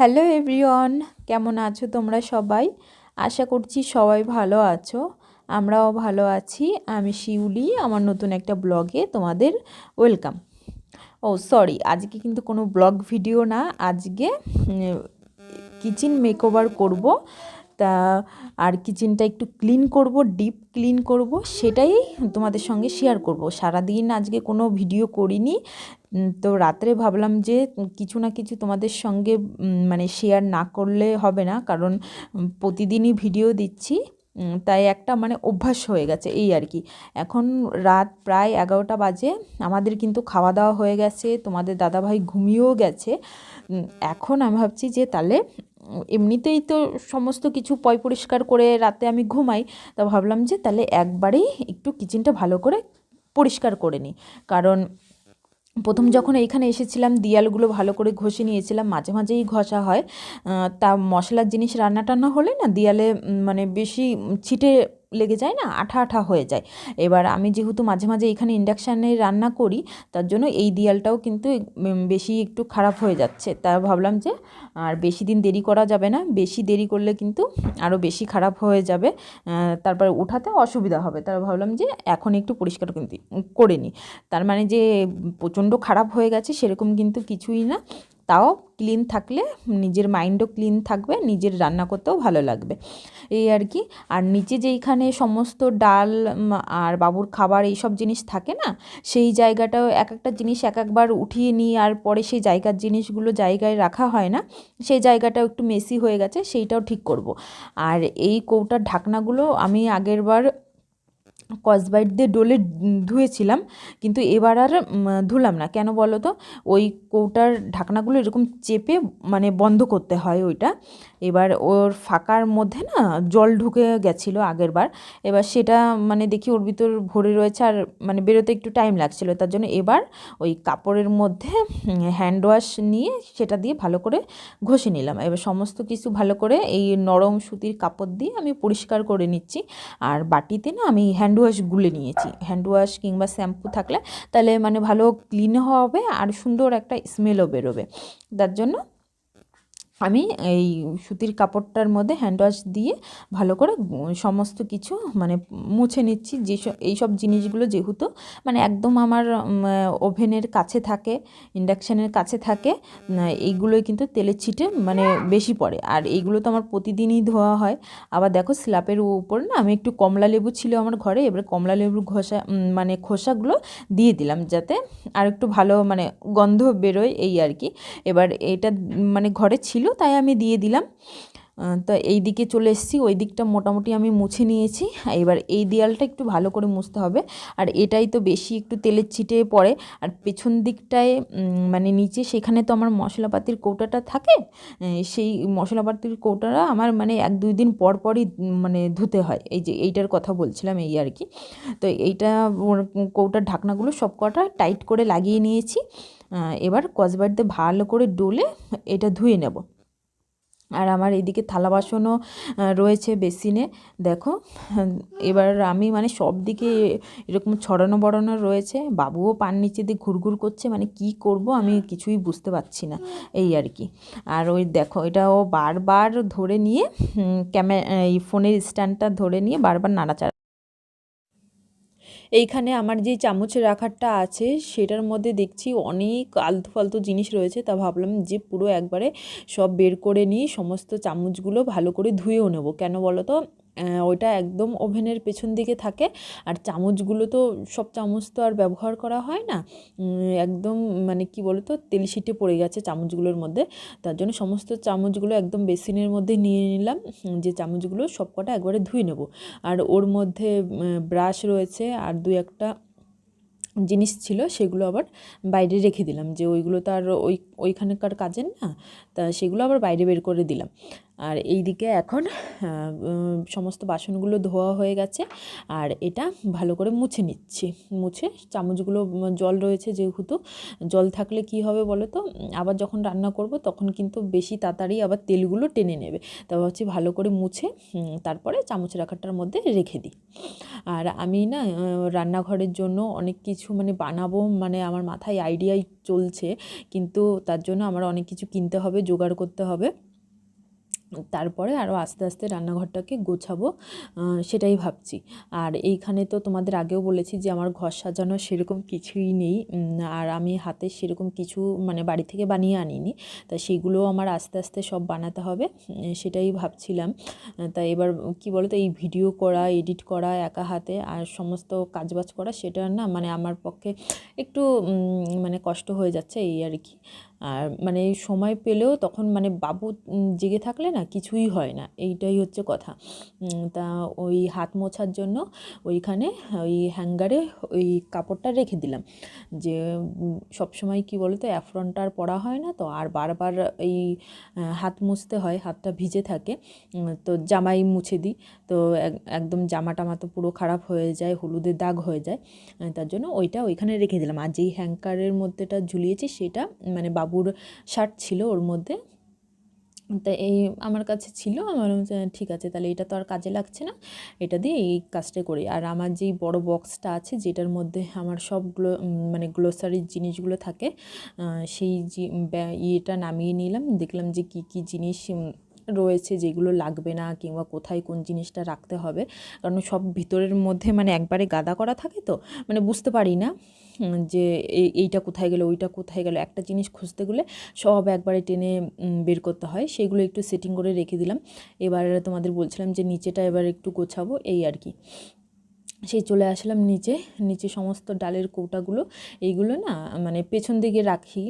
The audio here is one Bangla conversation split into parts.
হ্যালো এভরিওয়ান, কেমন আছো তোমরা সবাই? আশা করছি সবাই ভালো আছো। আমরাও ভালো আছি। আমি শিউলি, আমার নতুন একটা ব্লগে তোমাদের ওয়েলকাম। ও, সরি, আজকে কিন্তু কোনো ব্লগ ভিডিও না, আজকে কিচেন মেকওভার করব। তা আর কিচেনটা একটু ক্লিন করব ডিপ ক্লিন করব, সেটাই তোমাদের সঙ্গে শেয়ার করব। সারাদিন আজকে কোনো ভিডিও করিনি। তো রাত্রে ভাবলাম যে কিছু না কিছু তোমাদের সঙ্গে মানে শেয়ার না করলে হবে না, কারণ প্রতিদিনই ভিডিও দিচ্ছি। তাই একটা মানে অভ্যাস হয়ে গেছে এই আর কি। এখন রাত প্রায় এগারোটা বাজে, আমাদের কিন্তু খাওয়া দাওয়া হয়ে গেছে, তোমাদের দাদাভাই ঘুমিয়েও গেছে। এখন আমি ভাবছি যে তাহলে এমনিতেই তো সমস্ত কিছু পয় পরিষ্কার করে রাতে আমি ঘুমাই, তা ভাবলাম যে তাহলে একবারেই একটু কিচেনটা ভালো করে পরিষ্কার করে নিই। কারণ প্রথম যখন এইখানে এসেছিলাম, দিয়ালগুলো ভালো করে ঘষে নিয়েছিলাম, মাঝে মাঝেই ঘষা হয়। তা মশলার জিনিস রান্না টান্না হলে না, দিয়ালে মানে বেশি ছিটে লেগে যায় না, আঠা আঠা হয়ে যায়। এবার আমি যেহেতু মাঝে মাঝে এখানে ইন্ডাকশানে রান্না করি, তার জন্য এই দিয়ালটাও কিন্তু বেশি একটু খারাপ হয়ে যাচ্ছে। তা ভাবলাম যে, আর বেশি দিন দেরি করা যাবে না, বেশি দেরি করলে কিন্তু আরও বেশি খারাপ হয়ে যাবে তারপরে উঠাতে অসুবিধা হবে। তার ভাবলাম যে, এখন একটু পরিষ্কার কিন্তু করে নিই। তার মানে যে, প্রচণ্ড খারাপ হয়ে গেছে, সেরকম কিন্তু কিছুই না। তাও ক্লিন থাকলে, নিজের মাইন্ডও ক্লিন থাকবে, নিজের রান্না করতেও ভালো লাগবে। এই আর কি। আর নিচে যেইখানে সমস্ত ডাল আর বাবুর খাবার এইসব জিনিস থাকে না, সেই জায়গাটাও এক একটা জিনিস এক একবার উঠিয়ে নিই আর পরে সেই জায়গার জিনিসগুলো জায়গায় রাখা হয় না, সেই জায়গাটাও একটু মেসি হয়ে গেছে, সেইটাও ঠিক করব। আর এই কৌটার ঢাকনাগুলো আমি আগের বার কসবাইট দিয়ে ডোলে ধুয়েছিলাম, কিন্তু এবার আর ধুলাম না। কেন বলো তো ওই কৌটার ঢাকনাগুলো এরকম চেপে মানে বন্ধ করতে হয় ওইটা। এবার ওর ফাঁকার মধ্যে না জল ঢুকে গেছিল আগের বার এবার সেটা মানে দেখি ওর ভিতর ভরে রয়েছে আর মানে বেরোতে একটু টাইম লাগছিল। তার জন্য এবার ওই কাপড়ের মধ্যে হ্যান্ড ওয়াশ নিয়ে সেটা দিয়ে ভালো করে ঘষে নিলাম। এবার সমস্ত কিছু ভালো করে এই নরম সুতির কাপড় দিয়ে আমি পরিষ্কার করে নিচ্ছি। আর বাটিতে না আমি হ্যান্ড ওয়াশ গুলে নিয়েছি। হ্যান্ডওয়াশ কিংবা শ্যাম্পু থাকলে তাহলে মানে ভালো ক্লিন হবে আর সুন্দর একটা স্মেলও বেরোবে। তার জন্য আমি এই সুতির কাপড়টার মধ্যে হ্যান্ড ওয়াশ দিয়ে ভালো করে সমস্ত কিছু মানে মুছে নিচ্ছি। যেসব এইসব জিনিসগুলো যেহেতু মানে একদম আমার ওভেনের কাছে থাকে, ইন্ডাকশানের কাছে থাকে এইগুলোই কিন্তু তেলের ছিটে মানে বেশি পড়ে। আর এইগুলো তো আমার প্রতিদিনই ধোয়া হয়। আবার দেখো স্ল্যাপের উপর না আমি একটু কমলা লেবু ছিল আমার ঘরে, এবার কমলা লেবুর ঘষা মানে খোসাগুলো দিয়ে দিলাম যাতে আর একটু ভালো মানে গন্ধ বেরোয় এই আর কি। এবার এটা মানে ঘরে ছিল তাই আমি দিয়ে দিলাম। তো এই দিকে চলে এসেছি, ওই দিকটা মোটামুটি আমি মুছে নিয়েছি। এবার এই দেয়ালটা একটু ভালো করে মুছতে হবে। আর এটাই তো বেশি একটু তেলের ছিটে পড়ে। আর পেছন দিকটায় মানে নিচে সেখানে তো আমার মশলাপাতির কৌটাটা থাকে সেই মশলাপাতির কৌটাটা আমার মানে এক দুই দিন পর পরই মানে ধুতে হয়। এই যে এইটার কথা বলছিলাম, এই আর কি। তো এইটা কৌটার ঢাকনাগুলো সব কটা টাইট করে লাগিয়ে নিয়েছি। এবার কসবাড়িতে ভালো করে ডোলে এটা ধুয়ে নেব। আর আমার এদিকে থালা বাসনও রয়েছে বেসিনে। দেখো, এবার আমি মানে সব দিকে এরকম ছড়ানো বড়ানো রয়েছে। বাবুও পান নিচে দিয়ে ঘুরঘুর করছে মানে কি করব আমি কিছুই বুঝতে পারছি না, এই আর কি। আর ওই দেখো, এটাও বারবার ধরে নিয়ে ক্যামে, এই ফোনের স্ট্যান্ডটা ধরে নিয়ে বারবার নাড়াচাড়া এইখানে আমার যে চামচ রাখারটা আছে, সেটার মধ্যে দেখছি অনেক আলতু ফালতু জিনিস রয়েছে। তা ভাবলাম যে পুরো একবারে সব বের করে নিয়ে সমস্ত চামচগুলো ভালো করে ধুয়েও নেব। কেন বলো তো ওইটা একদম ওভেনের পেছন দিকে থাকে। আর চামচগুলো তো সব চামচ তো আর ব্যবহার করা হয় না। একদম মানে কি বলতো, তেল শিটে পড়ে গেছে চামচগুলোর মধ্যে। তার জন্য সমস্ত চামচগুলো একদম বেসিনের মধ্যে নিয়ে নিলাম। যে চামচগুলো সব কটা একবারে ধুয়ে নেব। আর ওর মধ্যে ব্রাশ রয়েছে। আর দু একটা জিনিস ছিল, সেগুলো আবার বাইরে রেখে দিলাম। যে ওইগুলো তো আর ওই, ওইখানকার কাজের না। তা সেগুলো আবার বাইরে বের করে দিলাম। আর এই দিকে এখন সমস্ত বাসনগুলো ধোয়া হয়ে গেছে। আর এটা ভালো করে মুছে নিচ্ছি। মুছে চামচগুলো জল রয়েছে যেহেতু। জল থাকলে কি হবে বলো তো? আবার যখন রান্না করব তখন কিন্তু বেশি তাড়াতাড়ি আবার তেলগুলো টেনে নেবে। তা হচ্ছে ভালো করে মুছে তারপরে চামচ রাখাটার মধ্যে রেখে দিই। আর আমি না রান্নাঘরের জন্য অনেক কিছু মানে বানাবো মানে আমার মাথায় আইডিয়াই চলছে। কিন্তু তার জন্য আমার অনেক কিছু কিনতে হবে, জোগাড় করতে হবে। তারপরে আরও আস্তে আস্তে রান্নাঘরটাকে গোছাবো সেটাই ভাবছি। আর এইখানে তো তোমাদের আগেও বলেছি যে আমার ঘর সাজানো সেরকম কিছুই নেই আর আমি হাতে সেরকম কিছু মানে বাড়ি থেকে বানিয়ে আনিনি। তা সেগুলোও আমার আস্তে আস্তে সব বানাতে হবে সেটাই ভাবছিলাম। তা এবার কি বলতো, এই ভিডিও করা, এডিট করা, একা হাতে আর সমস্ত কাজবাজ করা, সেটা না মানে আমার পক্ষে একটু মানে কষ্ট হয়ে যাচ্ছে এই আর কি। আর মানে সময় পেলেও তখন মানে বাবু জেগে থাকলে না কিছুই হয় না। এইটাই হচ্ছে কথা। তা ওই হাত মোছার জন্য ওইখানে ওই হ্যাঙ্গারে ওই কাপড়টা রেখে দিলাম। যে সব সময় কি বলো তো অ্যাফ্রনটা আর পরা হয় না তো, আর বারবার এই হাত মুছতে হয়, হাতটা ভিজে থাকে। তো জামাই মুছে দিই। তো একদম জামা টামা তো পুরো খারাপ হয়ে যায় হলুদের দাগ হয়ে যায়। তার জন্য ওইটা ওইখানে রেখে দিলাম। আর যেই হ্যাঙ্কারের মধ্যেটা ঝুলিয়েছি সেটা মানে বাবুর শার্ট ছিল ওর মধ্যে। তা এই আমার কাছে ছিল, আমার ঠিক আছে, তাহলে এটা তো আর কাজে লাগছে না, এটা দিয়ে এই কাজটা করি। আর আমার যেই বড় বক্সটা আছে, যেটার মধ্যে আমার সবগুলো মানে গ্লোসারির জিনিসগুলো থাকে সেই ইয়েটা নামিয়ে নিলাম, দেখলাম যে কি কি জিনিস রয়েছে, যেগুলো লাগবে না, কিংবা কোথায় কোন জিনিসটা রাখতে হবে। কারণ সব ভিতরের মধ্যে মানে একবারে গাদা করা থাকে তো মানে বুঝতে পারি না। যে এইটা কোথায় গেলো, ওইটা কোথায় গেলো, একটা জিনিস খুঁজতে গেলে সব একবারে টেনে বের করতে হয়। সেগুলো একটু সেটিং করে রেখে দিলাম। এবার তোমাদের বলছিলাম যে নিচেটা এবার একটু গোছাবো, এই আর কি। সেই চলে আসলাম নিচে। নিচে সমস্ত ডালের কৌটাগুলো, এইগুলো না মানে পেছন দিকে রাখি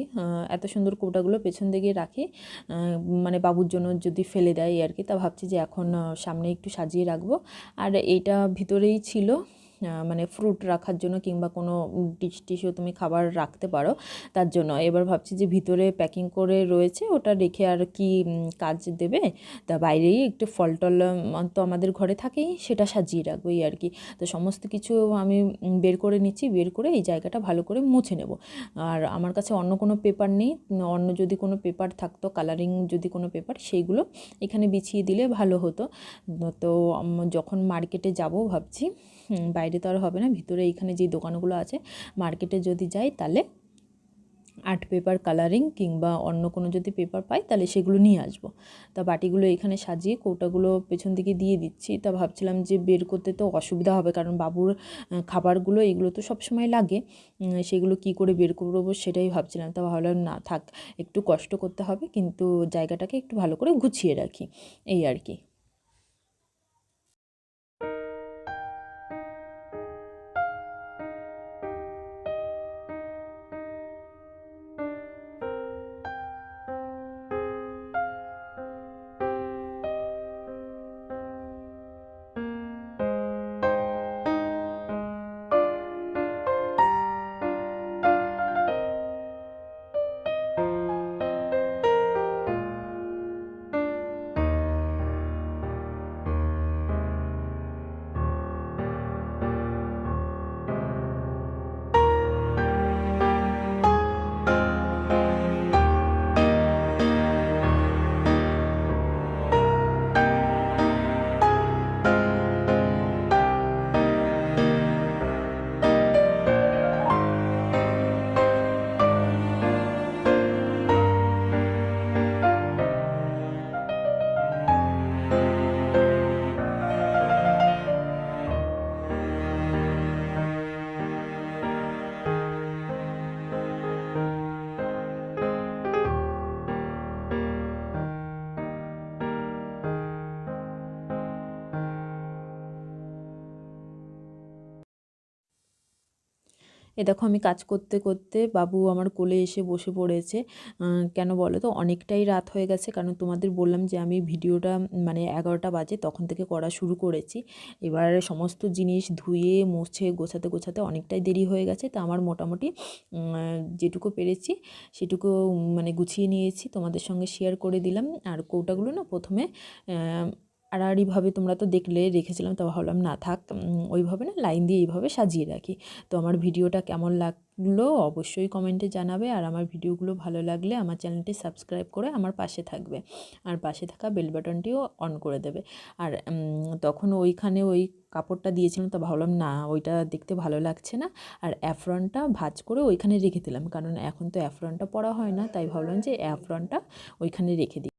এত সুন্দর কৌটাগুলো পেছন দিকে রাখি মানে বাবুর জন্য যদি ফেলে দেয় আর কি, তা ভাবছি যে এখন সামনে একটু সাজিয়ে রাখব। আর এইটা ভিতরেই ছিল মানে ফ্রুট রাখার জন্য কিংবা কোনো ডিশ টিশও তুমি খাবার রাখতে পারো, তার জন্য। এবার ভাবছি যে ভিতরে প্যাকিং করে রয়েছে, ওটা রেখে আর কি কাজ দেবে। তা বাইরেই একটু ফল টল তো আমাদের ঘরে থাকেই, সেটা সাজিয়ে রাখব এই আর কি। তো সমস্ত কিছু আমি বের করে নিচ্ছি, বের করে এই জায়গাটা ভালো করে মুছে নেব। আর আমার কাছে অন্য কোনো পেপার নেই, অন্য যদি কোনো পেপার থাকতো কালারিং যদি কোনো পেপার সেইগুলো এখানে বিছিয়ে দিলে ভালো হতো। তো যখন মার্কেটে যাব ভাবছি বাইরে তো আর হবে না। ভিতরে এইখানে যে দোকানগুলো আছে, মার্কেটে যদি যাই, তাহলে আর্ট পেপার কালারিং কিংবা অন্য কোনো যদি পেপার পাই, তাহলে সেগুলো নিয়ে আসব। তা বাটিগুলো এখানে সাজিয়ে কৌটাগুলো পেছন দিকে দিয়ে দিচ্ছি। তা ভাবছিলাম যে বের করতে তো অসুবিধা হবে, কারণ বাবুর খাবারগুলো, এগুলো তো সব সময় লাগে সেগুলো কি করে বের করব সেটাই ভাবছিলাম। তা ভাবলাম, না, থাক, একটু কষ্ট করতে হবে, কিন্তু জায়গাটাকে একটু ভালো করে গুছিয়ে রাখি। এই আর কি। এ দেখো আমি কাজ করতে করতে বাবু আমার কোলে এসে বসে পড়েছে। কেন বলো তো? অনেকটাই রাত হয়ে গেছে। কারণ তোমাদের বললাম যে আমি ভিডিওটা মানে এগারোটা বাজে তখন থেকে করা শুরু করেছি। এবার সমস্ত জিনিস ধুয়ে, মুছে, গোছাতে গোছাতে অনেকটাই দেরি হয়ে গেছে। তো আমার মোটামুটি যেটুকু পেরেছি সেটুকু মানে গুছিয়ে নিয়েছি। তোমাদের সঙ্গে শেয়ার করে দিলাম। আর কৌটাগুলো না প্রথমে আড়াআড়িভাবে তোমরা তো দেখলে, রেখেছিলাম তো ভাবলাম, না থাক ওইভাবে না, লাইন দিয়ে এইভাবে সাজিয়ে রাখি। তো আমার ভিডিওটা কেমন লাগল অবশ্যই কমেন্টে জানাবে, আর আমার ভিডিওগুলো ভালো লাগলে আমার চ্যানেলটি সাবস্ক্রাইব করে আমার পাশে থাকবে, আর পাশে থাকা বেল বাটনটিও অন করে দেবে। আর তখন ওইখানে ওই কাপড়টা দিয়েছিলাম তো ভাবলাম, না, ওইটা দেখতে ভালো লাগছে না। আর অ্যাফ্রনটা ভাজ করে ওইখানে রেখে দিলাম, কারণ এখন তো অ্যাফ্রনটা পরা হয় না, তাই ভাবলাম যে অ্যাফ্রনটা ওইখানে রেখে দিই।